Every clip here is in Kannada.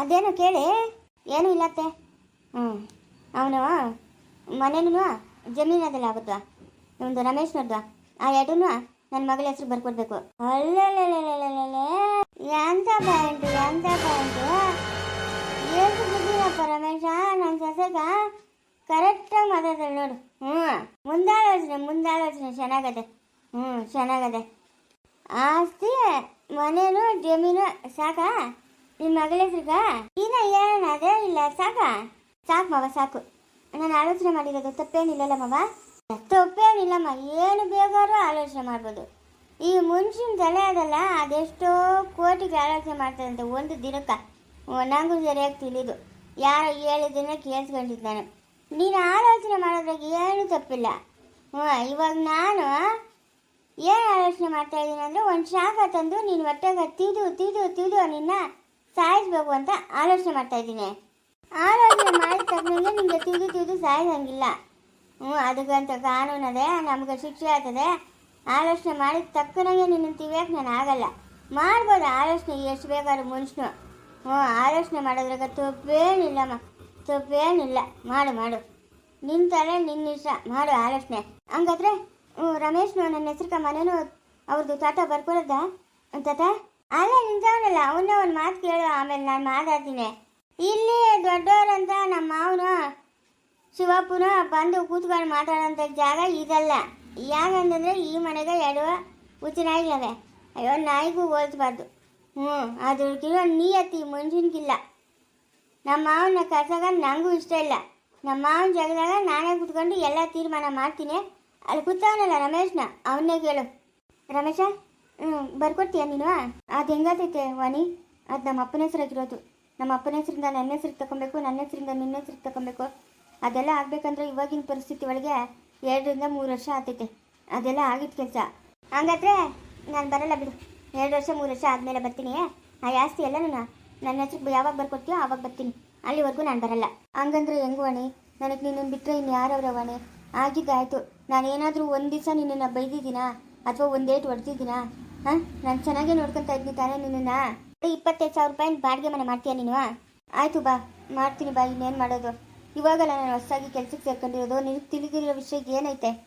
ಅದೇನು ಕೇಳಿ? ಏನೂ ಇಲ್ಲತ್ತೆ ಹ್ಞೂ ಅವನು, ಮನೇನು ಜಮೀನು ಅದೆಲ್ಲ ಆಗುತ್ತಾ ನಿಮ್ಮದು ರಮೇಶ್ನವ್ರದ್ದು. ಆ ಎರಡೂ ನನ್ನ ಮಗಳ ಹೆಸರು ಬರ್ಕೊಡ್ಬೇಕು. ಅಲ್ಲೇ ಎಂತ ಪಾಯಿಂಟು ಎಂತ ಪಾಯಿಂಟು ಎಷ್ಟು ಬುದ್ಧಿನಪ್ಪ ರಮೇಶ ನನ್ನ ಸೊಸೆಗ ಕರೆಕ್ಟಾಗಿ ಮಾತಾಡ್ತಾಳೆ ನೋಡು ಹ್ಞೂ ಮುಂದಾಲೋಚನೆ ಮುಂದಾಲೋಚನೆ ಚೆನ್ನಾಗದೆ ಹ್ಞೂ ಚೆನ್ನಾಗದೆ ಆಸ್ತಿ ಮನೇನು ಜಮೀನು ಸಾಕಾ ನಿನ್ನ ಮಗಳ ಹೆಸ್ರಿಗ ಇನ್ನ ಏನ ಅದೇ ಇಲ್ಲ, ಸಾಕಾ? ಸಾಕು ಮವ, ಸಾಕು. ನಾನು ಆಲೋಚನೆ ಮಾಡಿರೋದು ತಪ್ಪೇನಿಲ್ಲಲ್ಲ ಮವ? ತಪ್ಪೇನಿಲ್ಲಮ್ಮ ಏನು ಬೇಕಾದ್ರೂ ಆಲೋಚನೆ ಮಾಡ್ಬೋದು. ಈ ಮುಂಚಿನ ತಲೆ ಅದಲ್ಲ, ಅದೆಷ್ಟೋ ಕೋಟಿಗೆ ಆಲೋಚನೆ ಮಾಡ್ತಾರಂತೆ ಒಂದು ದಿನಕ್ಕೆ. ನಂಗೂ ಸರಿಯಾಗಿ ತಿಳಿದು. ಯಾರು ಹೇಳಿದ್ದನ್ನ ಕೇಳಿಸ್ಕೊಂಡಿದ್ದಾನೆ. ನೀನು ಆಲೋಚನೆ ಮಾಡೋದ್ರಾಗ ಏನು ತಪ್ಪಿಲ್ಲ. ಹ್ಞೂ ಇವಾಗ ನಾನು ಏನು ಆಲೋಚನೆ ಮಾಡ್ತಾ ಇದ್ದೀನಿ ಅಂದರೆ ಒಂದು ಶಾಖ ತಂದು ನೀನು ಹೊಟ್ಟೆಗೆ ತಿದು ತಿದು ತಿದು ನಿನ್ನ ಸಾಯಿಸ್ಬೇಕು ಅಂತ ಆಲೋಚನೆ ಮಾಡ್ತಾ ಇದ್ದೀನಿ. ಆಲೋಚನೆ ಮಾಡಿದ ತಕ್ಷಣ ನಿಮಗೆ ತಿದು ತಿದು ಸಾಯಿಸಂಗಿಲ್ಲ ಹ್ಞೂ ಅದಕ್ಕಂತ ಕಾನೂನು ಅದೇ, ನಮ್ಗೆ ಶಿಕ್ಷೆ ಆಗ್ತದೆ. ಆಲೋಚನೆ ಮಾಡಿದ ತಕ್ಕನಂಗೆ ನಿನ್ನ ತಿವಿಯಕ್ಕೆ ನಾನು ಆಗಲ್ಲ. ಮಾಡ್ಬೋದು ಆಲೋಚನೆ, ಎಷ್ಟು ಬೇಕಾದ್ರೂ ಮನುಷ್ಯನು ಹ್ಞೂ ಆಲೋಚನೆ ಮಾಡೋದ್ರಾಗ ತಪ್ಪೇನಿಲ್ಲಮ್ಮ ತಪ್ಪೇನಿಲ್ಲ. ಮಾಡು ಮಾಡು. ನಿನ್ನ ತಲೆ ನಿನ್ನ ಇಷ್ಟ. ಮಾಡು ಆಲೋಚನೆ. ಹಂಗಾದ್ರೆ ರಮೇಶ್ನು ನನ್ನ ಹೆಸ್ರಿಗೆ ಮನೇನು ಅವ್ರದ್ದು ತಾಟ ಬರ್ಕೊಳದ? ತಾತ? ಅಲ್ಲ ನಿಂತವನಲ್ಲ ಅವನ್ನ ಒಂದು ಮಾತು ಕೇಳು, ಆಮೇಲೆ ನಾನು ಮಾತಾಡ್ತೀನಿ. ಇಲ್ಲಿ ದೊಡ್ಡವರಂತ ನಮ್ಮ ಮಾವನು ಶಿವಪ್ಪನ ಬಂದು ಕೂತ್ಕೊಂಡು ಮಾತಾಡೋಂಥ ಜಾಗ ಇದಲ್ಲ. ಯಾಕಂತಂದ್ರೆ ಈ ಮನೆಗೆ ಎರಡು ಹುಚ್ಚು ಅಯ್ಯೋ, ನಾಯಿಗೂ ಹೋಲ್ಸ್ಬಾರ್ದು. ಹ್ಞೂ ಅದ್ರಕ್ಕಿರೋ ನೀಯತ್ತಿ ಮನುಷ್ಯನಿಗಿಲ್ಲ ನಮ್ಮ ಮಾವನ ಕರ್ಸಾಗ ನನಗೂ ಇಷ್ಟ ಇಲ್ಲ. ನಮ್ಮ ಮಾವನ ಜಾಗದಾಗ ನಾನೇ ಕುತ್ಕೊಂಡು ಎಲ್ಲ ತೀರ್ಮಾನ ಮಾಡ್ತೀನಿ. ಅಲ್ಲಿ ಕೂತವನಲ್ಲ ರಮೇಶ್ನ, ಅವನ್ನೇ ಕೇಳು. ರಮೇಶ? ಬರ್ಕೊಡ್ತೀಯ ನೀನು ಅದು ಹೆಂಗಾತೈತೆ ವಾಣಿ? ಅದು ನಮ್ಮ ಅಪ್ಪನ ಹೆಸರಾಗಿರೋದು. ನಮ್ಮ ಅಪ್ಪನ ಹೆಸರಿಂದ ನನ್ನ ಹೆಸ್ರಿಗೆ ತಗೊಬೇಕು ನನ್ನ ಹೆಸರಿಂದ ನಿನ್ನ ಹೆಸ್ರಿಗೆ ತಗೊಬೇಕು ಅದೆಲ್ಲ ಆಗಬೇಕಂದ್ರೆ ಇವಾಗಿನ ಪರಿಸ್ಥಿತಿ ಒಳಗೆ ಎರಡರಿಂದ ಮೂರು ವರ್ಷ ಆಗ್ತೈತೆ. ಅದೆಲ್ಲ ಆಗಿದ್ದ ಕೆಲಸ. ಹಂಗಾದ್ರೆ ನಾನು ಬರಲ್ಲ ಬಿಡು. ಎರಡು ವರ್ಷ, ಮೂರು ವರ್ಷ ಆದಮೇಲೆ ಬರ್ತೀನಿ, ಆ? ಜಾಸ್ತಿ ಎಲ್ಲ ನಾನು ನನ್ನ ಹೆಸ್ರಿಗೆ ಯಾವಾಗ ಬರ್ಕೊಡ್ತೀಯೋ ಆವಾಗ ಬರ್ತೀನಿ. ಅಲ್ಲಿವರೆಗೂ ನಾನು ಬರಲ್ಲ. ಹಂಗಂದ್ರೆ ಹೆಂಗು ವಾಣಿ? ನನಗೆ ನಿನ್ನನ್ನು ಬಿಟ್ಟರೆ ಇನ್ನು ಯಾರವ್ರ ವಾಣಿ? ಆಗಿದ್ದಾಯ್ತು. ನಾನು ಏನಾದರೂ ಒಂದು ದಿವಸ ನಿನ್ನನ್ನು ಬೈದಿದ್ದೀನಾ? ಅಥವಾ ಒಂದೇಟು ಹೊಡೆದಿದ್ದೀನಾ? ಹಾಂ? ನಾನು ಚೆನ್ನಾಗೇ ನೋಡ್ಕೊತಾ ಇದ್ನಿ ತಾನೇ ನಿನ್ನನ್ನು. ಇಪ್ಪತ್ತೈದು ಸಾವಿರ ರೂಪಾಯಿ ಬಾಡಿಗೆ ಮನೆ ಮಾಡ್ತೀಯ ನೀನು? ಆಯಿತು ಬಾ, ಮಾಡ್ತೀನಿ ಬಾ, ಇನ್ನೇನು ಮಾಡೋದು? ಇವಾಗಲ್ಲ ನಾನು ಹೊಸದಾಗಿ ಕೆಲಸಕ್ಕೆ ಸೇರ್ಕೊಂಡಿರೋದು, ನಿನಗೆ ತಿಳಿದಿರೋ ವಿಷಯ ಏನೈತೆ?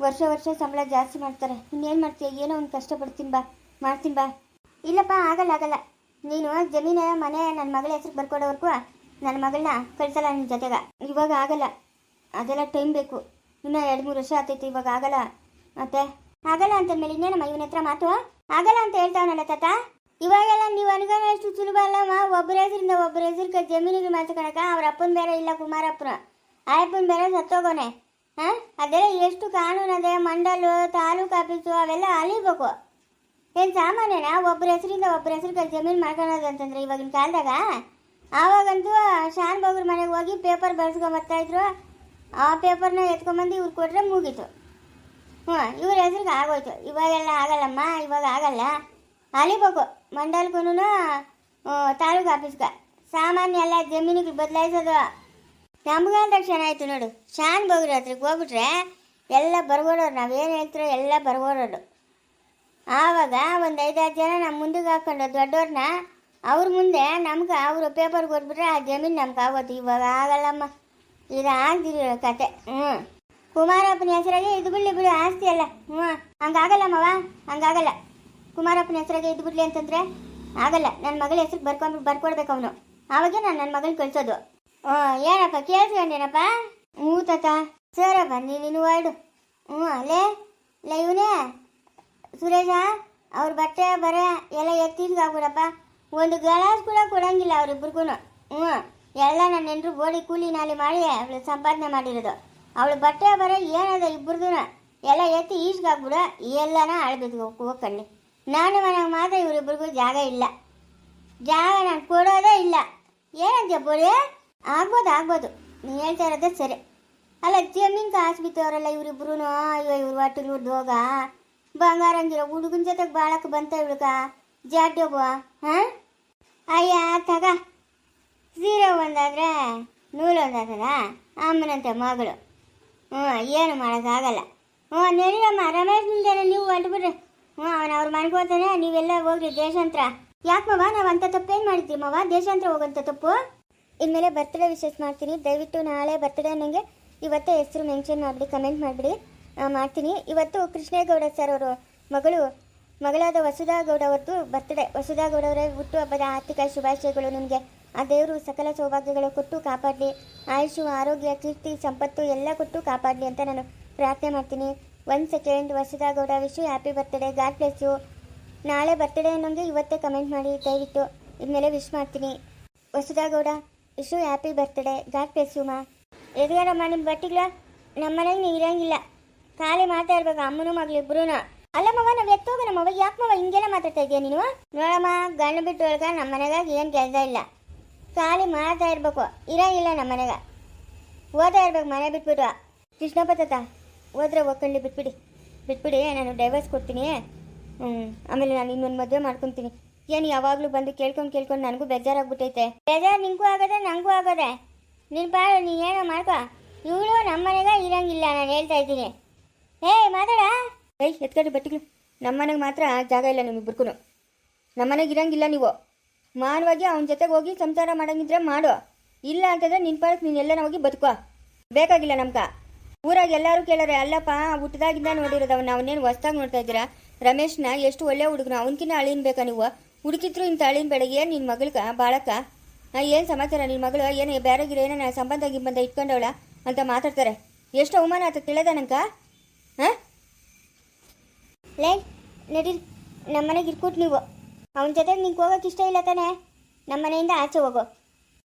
ವರ್ಷ ವರ್ಷ ಸಂಬಳ ಜಾಸ್ತಿ ಮಾಡ್ತಾರೆ. ಇನ್ನೇನು ಮಾಡ್ತೀಯ? ಏನೋ ಒಂದು ಕಷ್ಟಪಡ್ತೀನಿ ಬಾ, ಮಾಡ್ತೀನಿ ಬಾ. ಇಲ್ಲಪ್ಪ, ಆಗಲ್ಲ ಆಗಲ್ಲ. ನೀನು ಜಮೀನ, ಮನೆ ನನ್ನ ಮಗಳ ಹೆಸರು ಬರ್ಕೊಡೋವರೆಗೂ ನನ್ನ ಮಗಳನ್ನ ಕಳಿಸಲ್ಲ ನಿನ್ನ ಜೊತೆಗ. ಇವಾಗ ಆಗಲ್ಲ. ಅದೆಲ್ಲ ಟೈಮ್ ಬೇಕು. ಇನ್ನೂ ಎರಡು ಮೂರು ವರ್ಷ ಆಗ್ತೈತಿ ಇವಾಗ ಆಗಲ್ಲ. ಮತ್ತೆ? ಆಗಲ್ಲ ಅಂತಂದ್ಮೇಲೆ ಇನ್ನೇನಮ್ಮ ಇವನ ಹತ್ರ ಮಾತು? ಆಗಲ್ಲ ಅಂತ ಹೇಳ್ತಾವನಲ್ಲ ತಾತ. ಇವಾಗೆಲ್ಲ ನೀವು ಅನ್ಕೊಂಡು ಅಷ್ಟು ಸುಲಭ ಅಲ್ಲಮ್ಮ ಒಬ್ಬರ ಹೆಸರಿಂದ ಒಬ್ಬರ ಹೆಸರಿಗೆ ಜಮೀನಿಗೆ ಮಾತುಕೊಳಕ ಅವ್ರ ಅಪ್ಪನ ಬೇರೆ ಇಲ್ಲ ಕುಮಾರಪ್ಪನ. ಆಯಪ್ಪನ ಬೇರೆ ಸತ್ತೋಗೋನೆ. ಹಾಂ? ಅದೆಲ್ಲ ಎಷ್ಟು ಕಾನೂನು ಅದೇ, ಮಂಡಲು, ತಾಲೂಕು ಆಫೀಸು, ಅವೆಲ್ಲ ಅಲಿಬೇಕು. ಏನು ಸಾಮಾನ್ಯನ? ಒಬ್ಬರ ಹೆಸರಿಂದ ಒಬ್ಬರ ಹೆಸರಿಗೆ ಜಮೀನು ಮಾಡ್ಕೊಳೋದು ಅಂತಂದ್ರೆ ಇವಾಗಿನ ಕಾಲದಾಗ? ಆವಾಗಂತೂ ಶಾನ್ ಬಗ್ರ ಮನೆಗೆ ಹೋಗಿ ಪೇಪರ್ ಬರ್ಸ್ಕೊಂಬರ್ತಾಯಿದ್ರು ಆ ಪೇಪರ್ನ ಎತ್ಕೊಂಬಂದು ಇವ್ರು ಕೊಟ್ಟರೆ ಮುಗೀತು. ಹ್ಞೂ ಇವ್ರ ಹೆಸ್ರಿಗೆ ಆಗೋಯ್ತು. ಇವಾಗೆಲ್ಲ ಆಗಲ್ಲಮ್ಮ, ಇವಾಗ ಆಗಲ್ಲ. ಅಲಿಬೇಕು ಮಂಡಲ್ಗೂ ತಾಲೂಕು ಆಫೀಸ್ಗೆ. ಸಾಮಾನ್ಯ ಎಲ್ಲ ಜಮೀನಿಗೆ ಬದಲಾಯಿಸೋದು. ನಮ್ಗಂತ ಕ್ಷಣ ಆಯಿತು ನೋಡು. ಶಾನ್ ಬೋಗ್ರಿ ಹತ್ರಕ್ಕೆ ಹೋಗ್ಬಿಟ್ರೆ ಎಲ್ಲ ಬರ್ಗೋಡೋರು ನಾವೇನು ಹೇಳ್ತಿರೋ ಎಲ್ಲ ಬರ್ಗೋಡೋರು ಆವಾಗ ಒಂದು ಐದಾರು ಜನ ನಮ್ಮ ಮುಂದಕ್ಕೆ ಹಾಕ್ಕೊಂಡು ದೊಡ್ಡವ್ರನ್ನ ಅವ್ರ ಮುಂದೆ ನಮ್ಗೆ ಅವರು ಪೇಪರ್ ಕೊಟ್ಬಿಟ್ರೆ ಆ ಜಮೀನು ನಮ್ಗೆ ಆಗೋದು ಇವಾಗ ಆಗಲ್ಲಮ್ಮ. ಇದು ಆಗ್ದಿರೋ ಕತೆ. ಹ್ಞೂ ಕುಮಾರಪ್ಪನ ಹೆಸರಾಗೆ ಇದು ಬಿಡ್ಲಿ ಬಿಡು, ಆಸ್ತಿ ಅಲ್ಲ. ಹ್ಞೂ ಹಂಗಾಗಲ್ಲ ಮವ, ಹಂಗಾಗಲ್ಲ. ಕುಮಾರಪ್ಪನ ಹೆಸರಾಗೆ ಇದು ಬಿಡ್ಲಿ ಅಂತಂದ್ರೆ ಆಗಲ್ಲ. ನನ್ನ ಮಗಳ ಹೆಸರು ಬರ್ಕೊಂಡು ಬರ್ಕೊಡ್ಬೇಕು ಅವನು. ಆವಾಗೆ ನಾನು ನನ್ನ ಮಗಳು ಕಳಿಸೋದು. ಹ್ಞೂ ಏನಪ್ಪ ಕೇಳಿಸ್ಕೊಂಡೇನಪ್ಪ ಹ್ಞೂ, ತಾತ. ಸರಪ್ಪ ನೀನು ಹೊರಡು ಹ್ಞೂ, ಅಲ್ಲೇ? ಇಲ್ಲ ಇವನೇ? ಸುರೇಶ, ಅವ್ರ ಬಟ್ಟೆ, ಬರೆ ಎಲ್ಲ ಎತ್ತಿದ್ಗಾಗ್ಬಿಡಪ್ಪ ಒಂದು ಗ್ಲಾಸ್ ಕೂಡ ಕೊಡಂಗಿಲ್ಲ ಅವ್ರಿಬ್ರಿಗೂ ಹ್ಞೂ, ಎಲ್ಲ ನನ್ನ ನೆಂಟರು ಬೋಡಿ ಕೂಲಿ ನಾಲಿ ಮಾಡಿ ಅವಳು ಸಂಪಾದನೆ ಮಾಡಿರೋದು. ಅವಳು ಬಟ್ಟೆ ಬರ ಏನದ ಇಬ್ಬರದು ಎಲ್ಲ ಎತ್ತಿ ಈಸ್ಗಾಗ್ಬಿಡ ಎಲ್ಲನ ಅಳ್ಬಿದ್ದು ಹೋಗ್ಕಂಡು. ನಾನು ಮನೆಗೆ ಮಾತ್ರ ಇವರಿಬ್ಬರಿಗೂ ಜಾಗ ಇಲ್ಲ. ಜಾಗ ನಾನು ಕೊಡೋದೇ ಇಲ್ಲ. ಏನಂತೀಯ ಬೋಡಿ ಆಗ್ಬೋದು ಆಗ್ಬೋದು. ನೀನು ಹೇಳ್ತಾ ಇರೋದೇ ಸರಿ. ಅಲ್ಲ, ಜಮೀನ್ ಕಾಸು ಬಿತ್ತವರಲ್ಲ ಇವರಿಬ್ರು ಅಯ್ಯೋ, ಇವ್ರು ಒಟ್ಟು ಇವ್ರದ್ದು ಹೋಗ. ಬಂಗಾರ ಅಂಗಿರೋ ಹುಡುಗನ ಜೊತೆಗೆ ಬಾಳಕ್ಕೆ ಬಂತ ಇವಳಕ ಜಾಡ್ಡೋಗುವ ಹಾಂ? ಅಯ್ಯ, ತಗ. ಸೀರೆ ಒಂದಾದ್ರೆ ನೂಲು ಒಂದಾದದ ಅಮ್ಮನಂತೆ ಮಗಳು. ಹ್ಞೂ, ಏನು ಮಾಡೋಕ್ಕಾಗಲ್ಲ. ಹ್ಞೂ ನಡೀರಮ್ಮ ರಮೇಶ್ ನಿಲ್ದೇನೆ ನೀವು ಅಂಟ್ಬಿಟ್ರೆ ಹ್ಞೂ, ಅವನು ಅವ್ರು ಮನೆಗೆ ಹೋಗ್ತಾನೆ, ನೀವೆಲ್ಲ ಹೋಗ್ರಿ ದೇಶಾಂತರ. ಯಾಕೆ ಮವ ನಾವು ಅಂತ ತಪ್ಪೇನು ಮಾಡಿದ್ವಿ ಮವ ದೇಶಾಂತರ ಹೋಗೋಂಥ ತಪ್ಪು? ಇನ್ಮೇಲೆ ಬರ್ತ್ಡೇ ವಿಶೇಷ ಮಾಡ್ತೀನಿ. ದಯವಿಟ್ಟು ನಾಳೆ ಬರ್ತ್ಡೇ ನನಗೆ ಇವತ್ತೇ ಹೆಸರು ಮೆನ್ಷನ್ ಮಾಡಿಬಿಡಿ ಕಮೆಂಟ್ ಮಾಡಿಬಿಡಿ. ಮಾಡ್ತೀನಿ. ಇವತ್ತು ಕೃಷ್ಣೇಗೌಡ ಸರ್ ಅವರು, ಮಗಳು, ಮಗಳಾದ ವಸುಧಾ ಗೌಡ ಅವ್ರದ್ದು ಬರ್ತ್ಡೇ ವಸುಧಾ ಗೌಡ ಅವರ ಹುಟ್ಟುಹಬ್ಬದ ಆರ್ಥಿಕ ಶುಭಾಶಯಗಳು ನಿಮಗೆ. ಆ ದೇವರು ಸಕಲ ಸೌಭಾಗ್ಯಗಳು ಕೊಟ್ಟು ಕಾಪಾಡಲಿ. ಆಯುಷು, ಆರೋಗ್ಯ, ಕೀರ್ತಿ, ಸಂಪತ್ತು ಎಲ್ಲ ಕೊಟ್ಟು ಕಾಪಾಡಲಿ ಅಂತ ನಾನು ಪ್ರಾರ್ಥನೆ ಮಾಡ್ತೀನಿ. ಒನ್ ಸೆಕೆಂಡ್ ವರ್ಷದಾಗ Gowda Vishu happy birthday god bless you ನಾಳೆ ಬರ್ತ್ಡೇ ಅನ್ನೋಂಗೆ ಇವತ್ತೇ ಕಮೆಂಟ್ ಮಾಡಿ, ದಯವಿಟ್ಟು ಇನ್ಮೇಲೆ ವಿಶ್ ಮಾಡ್ತೀನಿ. Vasudha Gowda Vishu happy birthday god bless you ಮಾ. ಎದುಗಾರಮ್ಮ ನಿಮ್ಮ ಬಟ್ಟಿಗಳ ನಮ್ಮ ಮನೆಗೆ ನೀವು ಇರೋಂಗಿಲ್ಲ. ಖಾಲಿ ಮಾತಾ ಇರ್ಬೇಕು ಅಮ್ಮನೂ ಮಗಳು ಇಬ್ರು ಅಲ್ಲ ನಾವು ಎತ್ತೋಗ ನಮ್ಮ ಅವಾಗ ಯಾಕೆ ಮವ ಹಿಂಗೆಲ್ಲ ಮಾತಾಡ್ತಾ ಇದೆಯಾ ನೀನು? ನೋಡಮ್ಮ, ಗಂಡು ಬಿಟ್ಟು ಒಳಗ ನಮ್ಮ ಮನೆಗಾಗಿ ಏನು ಕೆಲಸ ಇಲ್ಲ. ಖಾಲಿ ಮಾತಾ ಇರ್ಬೇಕು. ಇರಂಗಿಲ್ಲ ನಮ್ಮ ಮನೆಗೆ. ಓದಾ ಇರ್ಬೇಕು, ಮನೆ ಬಿಟ್ಬಿಟ್ಟು. ಕೃಷ್ಣಪ್ಪ ತಾತ, ಹೋದ್ರೆ ಒಕ್ಕಂಡು ಬಿಟ್ಬಿಡಿ. ಬಿಟ್ಬಿಡಿ, ನಾನು ಡೈವರ್ಸ್ ಕೊಡ್ತೀನಿ. ಹ್ಞೂ ಆಮೇಲೆ ನಾನು ಇನ್ನೊಂದು ಮದುವೆ ಮಾಡ್ಕೊತೀನಿ. ಏನು ಯಾವಾಗಲೂ ಬಂದು ಕೇಳ್ಕೊಂಡು ಕೇಳ್ಕೊಂಡು ನನಗೂ ಬೇಜಾರಾಗ್ಬಿಟ್ಟೈತೆ. ಬೇಜಾರು ನಿಂಗೂ ಆಗದೆ ನನಗೂ ಆಗದೆ. ನೀನು ಬಾಳು, ನೀನು ಏನೋ ಮಾಡ್ಕೊ. ಇವಳು ನಮ್ಮ ಮನೆಗೆ ಇರಂಗಿಲ್ಲ, ನಾನು ಹೇಳ್ತಾ ಇದ್ದೀನಿ. ಹೇ ಮಾತಾಡ. ಏಯ್, ಎತ್ಕೊಂಡು ಬಟ್ಟಿಗಳು ನಮ್ಮ ಮನೆಗೆ ಮಾತ್ರ ಜಾಗ ಇಲ್ಲ ನಿಮ್ಮಿಬ್ಬರಿಗೂ ನಮ್ಮ ಮನೆಗೆ ಇರಂಗಿಲ್ಲ ನೀವು. ಮಾನವಾಗಿ ಅವನ ಜೊತೆಗೆ ಹೋಗಿ ಸಂಸಾರ ಮಾಡಂಗಿದ್ರೆ ಮಾಡು. ಇಲ್ಲ ಅಂತಂದ್ರೆ ನಿನ್ನ ಪಾಡಕ್ಕೆ ನೀನು ಎಲ್ಲ ಹೋಗಿ ಬದುಕೋ. ಬೇಕಾಗಿಲ್ಲ ನಮ್ಗ. ಊರಾಗ ಎಲ್ಲರೂ ಕೇಳಾರೆ, ಅಲ್ಲಪ್ಪ ಹುಟ್ಟದಾಗಿಂದ ನೋಡಿರೋದು ಅವನ್ನ ಹೊಸ್ದಾಗಿ ನೋಡ್ತಾ ಇದ್ದೀರಾ? ರಮೇಶ್ನ ಎಷ್ಟು ಒಳ್ಳೆ ಹುಡುಗನ ಅವನಕಿನ್ನ ಅಳಿನ್ ಬೇಕಾ ನೀವು? ಹುಡುಕಿದ್ರು ಇಂಥ ಅಳಿನ್ ಬೆಳಗ್ಗೆ ಏನು ನಿನ್ನ ಮಗಳಕ, ಬಾಳಕ್ಕ? ಏನು ಸಮಾಚಾರ? ನಿನ್ನ ಮಗಳು ಏನು ಬೇರೆಗಿರೋ ಏನೋ ಸಂಬಂಧ ಗಿಂಬಂಧ ಇಟ್ಕೊಂಡವಳ ಅಂತ ಮಾತಾಡ್ತಾರೆ. ಎಷ್ಟು ಅವಮಾನ ಆತ ತಿಳಿದ ನಂಕ ಹಾಂ? ಲೇ, ನಡೀರಿ. ನಮ್ಮ ಮನೆಗೆ ಇರ್ಕೊಟ್ ನೀವು. ಅವನ ಜೊತೆಗೆ ನಿಂಗೆ ಹೋಗೋಕೆ ಇಷ್ಟ ಇಲ್ಲ ತಾನೆ ನಮ್ಮ ಮನೆಯಿಂದ ಆಚೆ ಹೋಗು.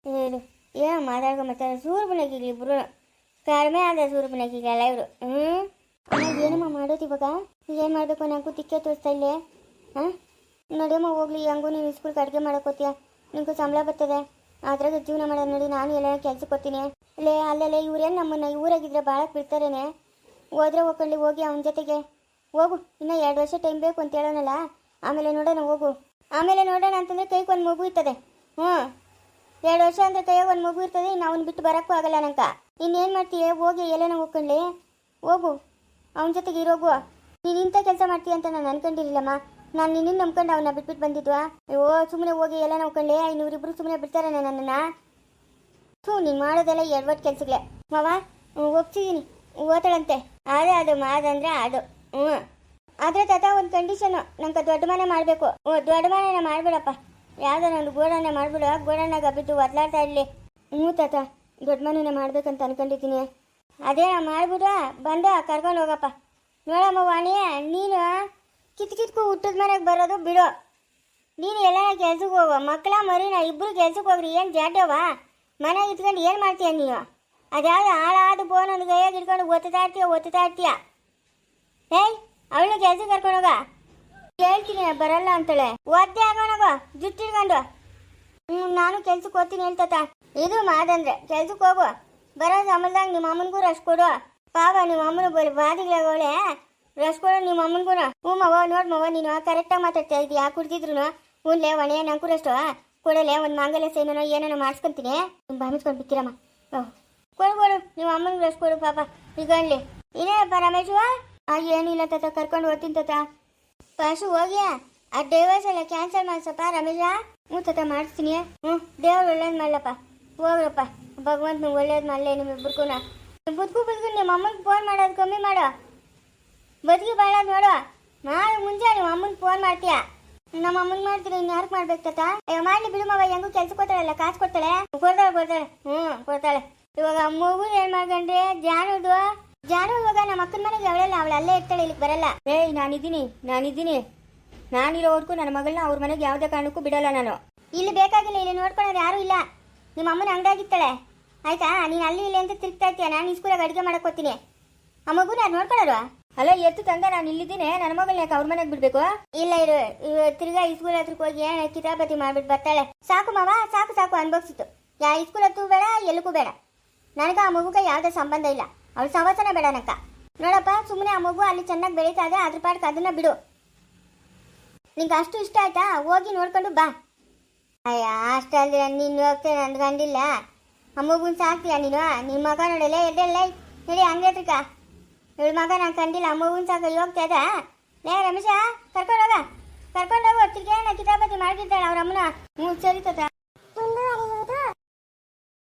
ಏನು ಏನೋ ಮಾತಾಡ್ಕೊ ಮತ್ತೆ ಸೂರು ಬುಣಗಿಗೆ ಇಬ್ರು. ಕಡಿಮೆ ಆದ ಸೂರು ಬುಣಗಿಗೆಲ್ಲ ಇವರು. ಹ್ಞೂ ಏನಮ್ಮ ಮಾಡೋದು ಇವಾಗ? ಏನು ಮಾಡಬೇಕು ನನಗೂ ತಿಕ್ಕೆ ತೋರಿಸ್ತಾ ಇಲ್ಲೇ. ಹಾಂ? ನಡಿಯಮ್ಮ, ಹೋಗ್ಲಿ. ಹೆಂಗೂ ನೀನು ಸ್ಕೂಲ್ಗೆ ಅಡುಗೆ ಮಾಡೋಕೋತೀಯ ನಿನಗೂ ಸಂಬಳ ಬರ್ತದೆ. ಅದ್ರಾಗ ಜೀವನ ಮಾಡೋದು ನೋಡಿ ನಾನು ಎಲ್ಲ ಕೆಲಸ ಕೊಡ್ತೀನಿ. ಲೇ, ಅಲ್ಲಲ್ಲೇ, ಇವ್ರೇನು ನಮ್ಮನ್ನ ಊರಾಗಿದ್ರೆ ಭಾಳ ಬಿಡ್ತಾರೇನೆ ಹೋದ್ರೆ ಹೋಗ್ಕೊಂಡು ಹೋಗಿ ಅವನ ಜೊತೆಗೆ. ಹೋಗು. ಇನ್ನೂ ಎರಡು ವರ್ಷ ಟೈಮ್ ಬೇಕು ಅಂತ ಹೇಳೋಣಲ್ಲ ಆಮೇಲೆ ನೋಡೋಣ, ಹೋಗು. ಆಮೇಲೆ ನೋಡೋಣ ಅಂತಂದ್ರೆ ಕೈಗೆ ಒಂದು ಮಗು ಇರ್ತದೆ. ಹ್ಞೂ ಎರಡು ವರ್ಷ ಅಂದರೆ ಕೈಯಾಗ ಒಂದು ಮಗು ಇರ್ತದೆ, ಇನ್ನು ಅವ್ನು ಬಿಟ್ಟು ಬರೋಕ್ಕೂ ಆಗಲ್ಲ ನಂಕ ಇನ್ನೇನು ಮಾಡ್ತೀಯ? ಹೋಗಿ ಎಲ್ಲನ ಹೋಗ್ಕೊಂಡ್ಲಿ ಹೋಗು. ಅವನ ಜೊತೆಗೆ ಇರೋಗು. ನೀನು ಇಂಥ ಕೆಲಸ ಮಾಡ್ತೀಯ ಅಂತ ನಾನು ಅನ್ಕೊಂಡಿರಲಿಲ್ಲಮ್ಮ. ನಾನು ನಿನ್ನ ನಂಬ್ಕೊಂಡು ಅವನ್ನ ಬಿಟ್ಬಿಟ್ಟು ಬಂದಿದ್ವಾ? ಓ ಸುಮ್ಮನೆ ಹೋಗಿ ಎಲ್ಲ ನೋಡ್ಕೊಂಡೆ ಇನ್ನೂರಿಬ್ರು ಸುಮ್ಮನೆ ಬಿಡ್ತಾರೆ ನನ್ನನ್ನು? ಥೂ, ನೀನು ಮಾಡೋದೆಲ್ಲ ಎಡ್ವಟ್ ಕೆಲ್ಸಗಳೇ. ಮಾವ ಒಪ್ಸಿದ್ದೀನಿ ಓದ್ತಾಳಂತೆ. ಅದೇ ಅದು, ಮಾದಂದ್ರೆ ಅದು. ಹ್ಞೂ ಆದರೆ ತಾತ, ಒಂದು ಕಂಡೀಷನು ನಂಗೆ ದೊಡ್ಡ ಮನೆ ಮಾಡಬೇಕು. ಓ, ದೊಡ್ಡ ಮನೆನ ಮಾಡ್ಬಿಡಪ್ಪ. ಯಾವುದೋ ಒಂದು ಗೋಡನೆ ಮಾಡ್ಬಿಡು. ಗೋಡನಾಗ ಬಿಟ್ಟು ಒದ್ಲಾಡ್ತಾ ಇರಲಿ. ಹ್ಞೂ, ತಾತ. ದೊಡ್ಡ ಮನೆನೇ ಮಾಡ್ಬೇಕಂತ ಅನ್ಕೊಂಡಿದ್ದೀನಿ. ಅದೇ ಮಾಡ್ಬಿಡು. ಬಂದು, ಕರ್ಕೊಂಡು ಹೋಗಪ್ಪ. ನೋಡಮ್ಮ ವಾಣಿ, ನೀನು ಕಿತ್ ಕಿತ್ಕು ಹುಟ್ಟದ ಮನೆಗೆ ಬರೋದು ಬಿಡು. ನೀನು ಎಲ್ಲ ಕೆಲ್ಸಕ್ಕೆ ಹೋಗೋ. ಮಕ್ಕಳ, ಮರಿನ, ಇಬ್ರು ಕೆಲ್ಸಕ್ಕೆ ಹೋಗ್ರಿ. ಏನು ಜಾಡ್ಯವ ಮನೆಗೆ ಇಟ್ಕೊಂಡು ಏನು ಮಾಡ್ತೀಯ ನೀನು? ಅದ್ಯಾವ್ದು ಹಾಳಾದ ಬೋನ್ ಒಂದು ಕೈಯಾಗಿ ಇಟ್ಕೊಂಡು ಒತ್ತುತ್ತಾ ಇರ್ತೀಯ ಒತ್ತುತ್ತಾ ಇರ್ತೀಯ? ಏಯ್! ಅವಳನ್ನ ಕೆಲ್ಸಕ್ಕೆ ಕರ್ಕೊಂಡೋಗ ಹೇಳ್ತೀನಿ ಬರಲ್ಲ ಅಂತಳೆ. ಒದ್ದೆ ಆಗೋಣಗೋ ಜುಟ್ಟಿಡ್ಕೊಂಡು ಹ್ಞೂ ನಾನು ಕೆಲ್ಸಕ್ಕೆ ಹೋಗ್ತೀನಿ ಹೇಳ್ತತ ಇದು ಮಾದಂದ್ರೆ ಕೆಲ್ಸಕ್ಕೆ ಹೋಗು. ಬರೋ ಸಂಬಳದಾಗ ನಿಮ್ಮ ಅಮ್ಮನಿಗೂ ರಶ್ ಕೊಡು. ಪಾಪ ನಿಮ್ಮ ಅಮ್ಮನ ಬರೀ ಬಾದಿಗಳಾಗವಳೆ ರಶ್ ಕೊಡು ನಿಮ್ಮ ಅಮ್ಮನಿಗೂ ಹ್ಞೂ ಮವ ನೋಡಿ ಮವ ನೀನು ಕರೆಕ್ಟಾಗಿ ಮಾತಾಡ್ತಾ ಇದೀಯಾ? ಕುಡ್ತಿದ್ರು ಹ್ಞೂನ್ಲೇ ಒಣೆ ನಂಗೂ ರಷ್ಟು ಕೊಡಲೆ, ಒಂದು ಮಾಂಗಲ್ಯ ಸೇನೋ ಏನೇನೋ ಮಾಡಿಸ್ಕೊಂತೀನಿ. ನಿಮ್ಮ ಬಾಮಿಸ್ಕೊಂಡು ಬಿತ್ತಿರಮ್ಮ ಓಹ್. ಕೊಡು ಕೊಡು ನಿಮ್ಮ ಅಮ್ಮನಿಗೆ ರಶ್ ಕೊಡು, ಪಾಪ. ಈಗ ಅನ್ಲಿ ಇನ್ನೇನಪ್ಪ ರಮೇಶು ಆ ಏನಿಲ್ಲ ತಾತ, ಕರ್ಕೊಂಡು ಹೋಗ್ತೀನಿ ತಾತ. ಪಾಶು ಹೋಗ್ಯಾ? ಆ ಡೈವರ್ಸ್ ಎಲ್ಲ ಕ್ಯಾನ್ಸಲ್ ಮಾಡ್ಸಪ್ಪ ರಮೇಶ. ಹ್ಞೂ ತಾತ, ಮಾಡಿಸ್ತೀನಿ. ಹ್ಞೂ, ದೇವ್ರು ಒಳ್ಳೇದು ಮಾಡಲಪ್ಪ. ಹೋಗ್ರಪ್ಪ. ಭಗವಂತನ ಒಳ್ಳೇದು ಮಾಡಲೇ ನಿಮ್ಮಿಬ್ಬರಿಗೂ ಬದುಕು ಬದುಕು ನಿಮ್ಮ ಅಮ್ಮನಿಗೆ ಫೋನ್ ಮಾಡೋದು ಕಮ್ಮಿ ಮಾಡು. ಬದುಕಿ ಬಾಳ ನೋಡು. ನಾಳೆ ಮುಂಚೆ ನಿಮ್ಮ ಅಮ್ಮನಿಗೆ ಫೋನ್ ಮಾಡ್ತೀಯ? ನಮ್ಮ ಅಮ್ಮನ್ ಮಾಡ್ತೀನಿ ಇನ್ನು ಯಾರು ಮಾಡ್ಬೇಕು ತಾತ? ಅಯ್ಯೋ, ಮಾಡ್ಲಿ ಬಿಡು ಮಗ ಹೆಂಗೂ ಕೆಲ್ಸ ಕೊಡ್ತಾಳಲ್ಲ ಕಾಸು ಕೊಡ್ತಾಳೆ? ಕೊಡ್ತಾಳೆ ಕೊಡ್ತಾಳೆ. ಹ್ಞೂ, ಕೊಡ್ತಾಳೆ. ಇವಾಗ ಮಗು ಏನ್ ಮಾಡ್ಕೊಂಡ್ರೆ? ಜಾನುದು. ಜಾನು ಇವಾಗ ನಮ್ಮ ಅಕ್ಕನ ಮನೆಗೆ ಅವಳಲ್ಲ ಅವಳು ಅಲ್ಲೇ ಇರ್ತಾಳೆ ಇಲ್ಲಿಗೆ ಬರಲ್ಲ. ಏಯ್ ನಾನಿದ್ದೀನಿ ನಾನಿದ್ದೀನಿ. ನಾನಿರೋವರೆಗೂ ನನ್ನ ಮಗಳನ್ನ ಅವ್ರ ಮನೆಗೆ ಯಾವುದೇ ಕಾರಣಕ್ಕೂ ಬಿಡಲ್ಲ ನಾನು. ಇಲ್ಲಿ ಬೇಕಾಗಿಲ್ಲ ಇಲ್ಲಿ ನೋಡ್ಕೊಳ್ಳೋರು ಯಾರೂ ಇಲ್ಲ. ನಿಮ್ಮ ಅಮ್ಮನ ಹಂಗಾಗಿತ್ತಾಳೆ ಆಯ್ತಾ? ನೀನು ಅಲ್ಲಿ ಇಲ್ಲಿ ಅಂತ ತಿರುಗ್ತಾ ಇರ್ತೀಯ? ನಾನು ಈ ಸ್ಕೂಲಾಗ ಅಡುಗೆ ಮಾಡ್ಕೋತೀನಿ ಆ ಯಾರು ನೋಡ್ಕೊಳ್ಳೋರು ಅಲ್ಲ ಎತ್ತು ತಂದ ನಾನು ಇಲ್ಲಿದ್ದೀನಿ. ನನ್ನ ಮಗಳನ್ನ ಯಾಕೆ ಅವ್ರ ಮನೆಗೆ ಬಿಡ್ಬೇಕು? ಇಲ್ಲ ಇರು ಇವ್ ತಿರ್ಗಾ ಈ ಸ್ಕೂಲ್ ಹತ್ರಕ್ಕೆ ಹೋಗಿ ಏನು ಕಿತಾಪತಿ ಮಾಡ್ಬಿಟ್ಟು ಬರ್ತಾಳೆ. ಸಾಕು ಮಾವ ಸಾಕು ಸಾಕು ಅನ್ಭವಿಸಿತು. ಯಾ ಈ ಸ್ಕೂಲ್ ಹತ್ತು ಬೇಡ ಎಲ್ಲಕ್ಕೂ ಬೇಡ. ನನಗೆ ಆ ಮಗುಗೆ ಯಾವುದೇ ಸಂಬಂಧ ಇಲ್ಲ. ಅವಳ ಸವಾಸನ ಬೇಡ ನಕ್ಕ. ನೋಡಪ್ಪ ಸುಮ್ಮನೆ ಆ ಮಗು ಅಲ್ಲಿ ಚೆನ್ನಾಗಿ ಬೆಳೀತಾ ಇದೆ, ಅದ್ರ ಪಾಡ್ಕ ಅದನ್ನ ಬಿಡು. ನಿಂಗೆ ಅಷ್ಟು ಇಷ್ಟ ಆಯ್ತಾ? ಹೋಗಿ ನೋಡ್ಕೊಂಡು ಬಾ. ಅಯ್ಯ ಅಷ್ಟಲ್ದಿರ ನೀನು ಹೋಗ್ತೇನೆ ಗಂಡಿಲ್ಲ ಆ ಮಗುನ್ ಸಾಕ್ತೀಯ ನೀನು? ನಿಮ್ಮ ಮಗ ನೋಡಲ್ಲ ಎದ್ದೆಲ್ಲ ನೋಡಿ ಹಂಗೆ ಹತ್ರಕ್ಕ ಇವಳ ಮಗ ನಾನು ಕಂಡಿಲ್ಲ, ಆ ಮಗುನ ಸಾಕ ಹೋಗ್ತಾ ಇದ್ದ ಲೇ, ರಮೇಶ ಕರ್ಕೊಂಡೋಗ ಕರ್ಕೊಂಡೋಗ ತಿರ್ಗೇನ ಕಿತಾಪತಿ ಮಾಡ್ತಿದ್ದಾಳೆ ಅವ್ರ ಅಮ್ಮನ. ಹ್ಞೂ ಸರಿ ತಾತ.